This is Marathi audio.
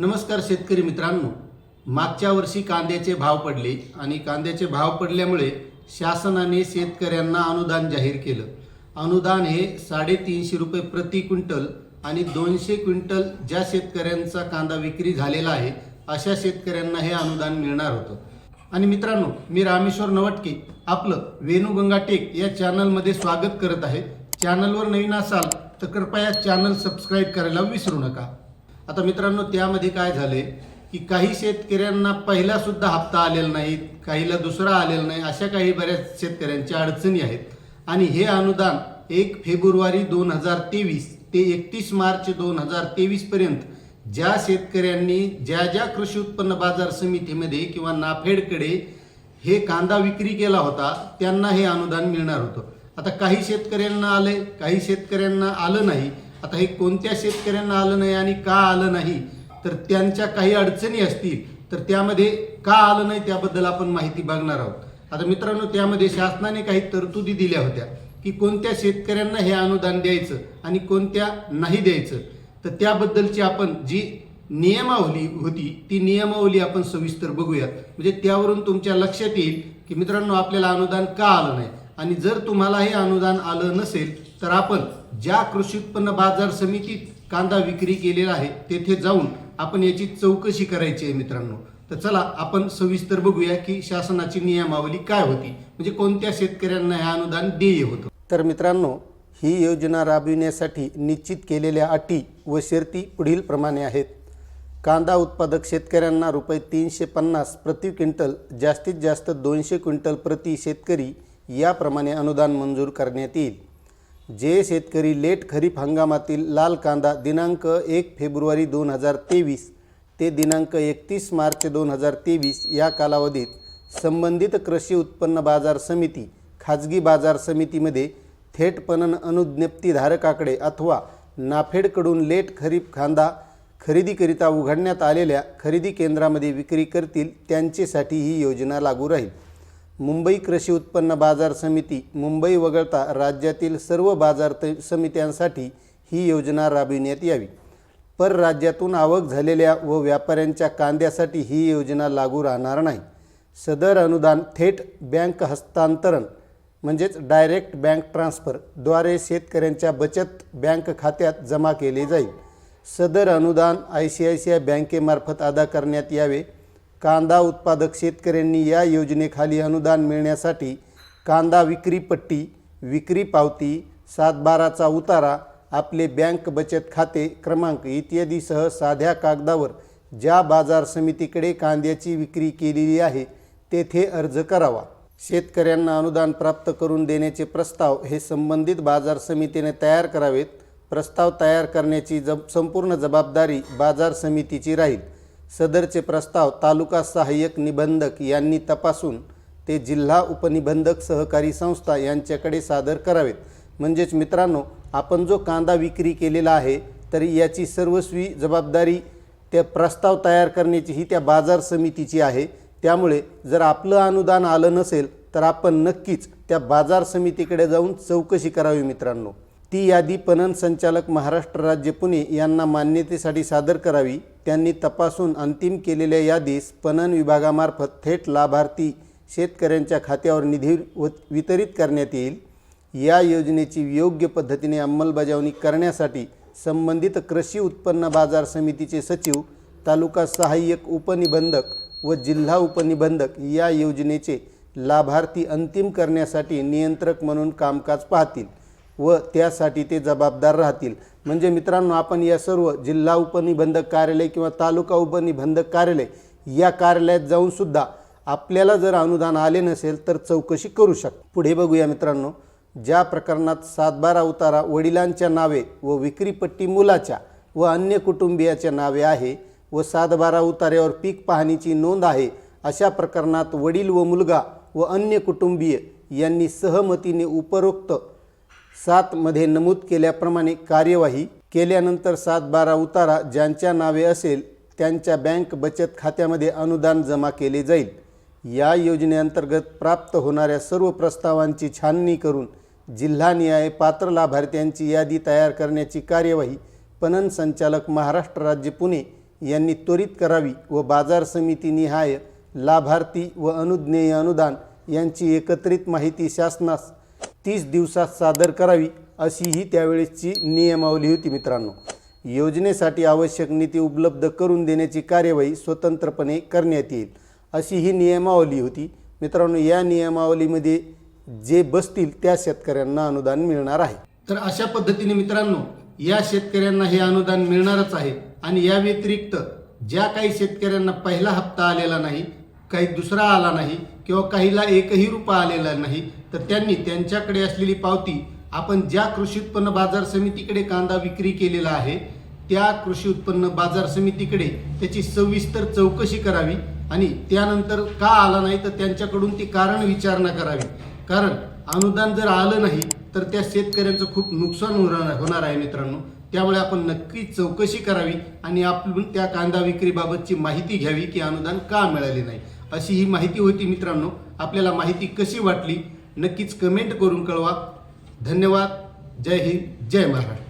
नमस्कार शेतकरी मित्रांनो. मागच्या वर्षी कांद्याचे भाव पडले आणि कांद्याचे भाव पडल्यामुळे शासनाने शेतकऱ्यांना अनुदान जाहीर केलं. अनुदान हे साडेतीनशे रुपये प्रति क्विंटल आणि दोनशे क्विंटल ज्या शेतकऱ्यांचा कांदा विक्री झालेला आहे अशा शेतकऱ्यांना हे अनुदान मिळणार होतं. आणि मित्रांनो मी रामेश्वर नवटके आपलं वेणुगंगा टेक या चॅनलमध्ये स्वागत करत आहे. चॅनलवर नवीन असाल तर कृपया चॅनल सबस्क्राईब करायला विसरू नका. आता मित्रांनो त्यामध्ये काय झाले की काही शेतकऱ्यांना पहिला सुद्धा हप्ता आलेला नाही काहीला दुसरा आलेला नाही अशा काही बऱ्याच शेतकऱ्यांच्या अडचणी आहेत. आणि हे अनुदान एक फेब्रुवारी दोन हजार तेवीस ते एकतीस मार्च दोन हजार तेवीस पर्यंत ज्या शेतकऱ्यांनी ज्या ज्या कृषी उत्पन्न बाजार समितीमध्ये किंवा नाफेडकडे हे कांदा विक्री केला होता त्यांना हे अनुदान मिळणार होतं. आता काही शेतकऱ्यांना आले काही शेतकऱ्यांना आलं नाही आता हे कोणत्या शेतकऱ्यांना आलं नाही आणि का आलं नाही तर त्यांच्या काही अडचणी असतील तर त्यामध्ये का आलं नाही त्याबद्दल आपण माहिती बघणार आहोत. आता मित्रांनो त्यामध्ये शासनाने काही तरतुदी दिल्या होत्या की कोणत्या शेतकऱ्यांना हे अनुदान द्यायचं आणि कोणत्या नाही द्यायचं. तर त्याबद्दलची आपण जी नियमावली होती ती नियमावली आपण सविस्तर बघूयात. म्हणजे त्यावरून तुमच्या लक्षात येईल की मित्रांनो आपल्याला अनुदान का आलं नाही? आणि जर तुम्हाला हे अनुदान आलं नसेल तर आपण ज्या कृषी उत्पन्न बाजार समितीत कांदा विक्री केलेला आहे तेथे जाऊन आपण याची चौकशी करायची आहे मित्रांनो. तर चला आपण सविस्तर बघूया की शासनाची नियमावली काय होती. म्हणजे कोणत्या शेतकऱ्यांना हे अनुदान देय होतं? तर मित्रांनो ही योजना राबविण्यासाठी निश्चित केलेल्या अटी व शर्ती पुढील प्रमाणे आहेत. कांदा उत्पादक शेतकऱ्यांना रुपये तीनशे पन्नास प्रति क्विंटल जास्तीत जास्त दोनशे क्विंटल प्रति शेतकरी याप्रमाणे अनुदान मंजूर करण्यात येईल. जे शेतकरी लेट खरीप हंगामातील लाल कांदा दिनांक एक फेब्रुवारी दोन हजार तेवीस ते दिनांक एकतीस मार्च दोन हजार तेवीस या कालावधीत संबंधित कृषी उत्पन्न बाजार समिती खाजगी बाजार समितीमध्ये थेट पणन अनुज्ञप्तीधारकाकडे अथवा नाफेडकडून लेट खरीप कांदा खरेदीकरिता उघडण्यात आलेल्या खरेदी केंद्रामध्ये विक्री करतील त्यांच्यासाठी ही योजना लागू राहील. मुंबई कृषी उत्पन्न बाजार समिती मुंबई वगळता राज्यातील सर्व बाजार त समित्यांसाठी ही योजना राबविण्यात यावी. परराज्यातून आवक झालेल्या व व्यापाऱ्यांच्या कांद्यासाठी ही योजना लागू राहणार नाही. सदर अनुदान थेट बँक हस्तांतरण म्हणजेच डायरेक्ट बँक ट्रान्स्फरद्वारे शेतकऱ्यांच्या बचत बँक खात्यात जमा केले जाईल. सदर अनुदान I C I C I बँकेमार्फत अदा करण्यात यावे. कांदा उत्पादक शेतकऱ्यांनी या योजनेखाली अनुदान मिळण्यासाठी कांदा विक्री पट्टी विक्री पावती सातबाराचा उतारा आपले बँक बचत खाते क्रमांक इत्यादीसह साध्या कागदावर ज्या बाजार समितीकडे कांद्याची विक्री केलेली आहे तेथे अर्ज करावा. शेतकऱ्यांना अनुदान प्राप्त करून देण्याचे प्रस्ताव हे संबंधित बाजार समितीने तयार करावेत. प्रस्ताव तयार करण्याची जब संपूर्ण जबाबदारी बाजार समितीची राहील. सदरचे प्रस्ताव तालुका सहाय्यक निबंधक यांनी तपासून ते जिल्हा उपनिबंधक सहकारी संस्था यांच्याकडे सादर करावेत. म्हणजेच मित्रांनो आपण जो कांदा विक्री केलेला आहे तरी याची सर्वस्वी जबाबदारी त्या प्रस्ताव तयार करण्याची ही त्या बाजार समितीची आहे. त्यामुळे जर आपलं अनुदान आलं नसेल तर आपण नक्कीच त्या बाजार समितीकडे जाऊन चौकशी करावी मित्रांनो. ती यादी पणन संचालक महाराष्ट्र राज्य पुणे यांना मान्यतेसाठी सादर करावी. त्यांनी तपासून अंतिम केलेल्या यादीस पणन विभागामार्फत थेट लाभार्थी शेतकऱ्यांच्या खात्यावर निधी व वितरित करण्यात येईल. या योजनेची योग्य पद्धतीने अंमलबजावणी करण्यासाठी संबंधित कृषी उत्पन्न बाजार समितीचे सचिव तालुका सहाय्यक उपनिबंधक व जिल्हा उपनिबंधक या योजनेचे लाभार्थी अंतिम करण्यासाठी नियंत्रक म्हणून कामकाज पाहतील. व त्यासाठी ते जबाबदार राहतील. म्हणजे मित्रांनो आपण या सर्व जिल्हा उपनिबंधक कार्यालय किंवा तालुका उपनिबंधक कार्यालय या कार्यालयात जाऊन सुद्धा आपल्याला जर अनुदान आले नसेल तर चौकशी करू शकतो पुढे बघूया मित्रांनो. ज्या प्रकरणात सातबारा उतारा वडिलांच्या नावे व विक्रीपट्टी मुलाच्या व अन्य कुटुंबियाच्या नावे आहे व सातबारा उतार्यावर पीक पाहणीची नोंद आहे अशा प्रकरणात वडील व मुलगा व अन्य कुटुंबीय यांनी सहमतीने उपरोक्त सातमध्ये नमूद केल्याप्रमाणे कार्यवाही केल्यानंतर सात बारा उतारा ज्यांच्या नावे असेल त्यांच्या बँक बचत खात्यामध्ये अनुदान जमा केले जाईल. या योजनेअंतर्गत प्राप्त होणाऱ्या सर्व प्रस्तावांची छाननी करून जिल्हानिहाय पात्र लाभार्थ्यांची यादी तयार करण्याची कार्यवाही पणन संचालक महाराष्ट्र राज्य पुणे यांनी त्वरित करावी व बाजार समिती निहाय लाभार्थी व अनुज्ञेय अनुदान यांची एकत्रित माहिती शासनास तीस दिवसात सादर करावी अशी ही त्यावेळेसची नियमावली होती मित्रांनो. योजनेसाठी आवश्यक निधी उपलब्ध करून देण्याची कार्यवाही स्वतंत्रपणे करण्यात येईल अशी ही नियमावली होती. मित्रांनो या नियमावलीमध्ये जे बसतील त्या शेतकऱ्यांना अनुदान मिळणार आहे. तर अशा पद्धतीने मित्रांनो या शेतकऱ्यांना हे अनुदान मिळणारच आहे आणि या व्यतिरिक्त ज्या काही शेतकऱ्यांना पहिला हप्ता आलेला नाही काही दुसरा आला नाही किंवा काहीला एकही रुपया आलेला नाही तर त्यांनी त्यांच्याकडे असलेली पावती आपण ज्या कृषी उत्पन्न बाजार समितीकडे कांदा विक्री केलेला आहे त्या कृषी उत्पन्न बाजार समितीकडे त्याची सविस्तर चौकशी करावी आणि त्यानंतर का आला नाही तर त्यांच्याकडून ती कारण विचारणा करावी. कारण अनुदान जर आलं नाही तर त्या शेतकऱ्यांचं खूप नुकसान होणार होणार आहे मित्रांनो. त्यामुळे आपण नक्की चौकशी करावी आणि आपण त्या कांदा विक्रीबाबतची माहिती घ्यावी की अनुदान का मिळाले नाही. अशी ही माहिती होती मित्रांनो. आपल्याला माहिती कशी वाटली? नक्कीच कमेंट करून कळवा. धन्यवाद. जय हिंद. जय महाराष्ट्र.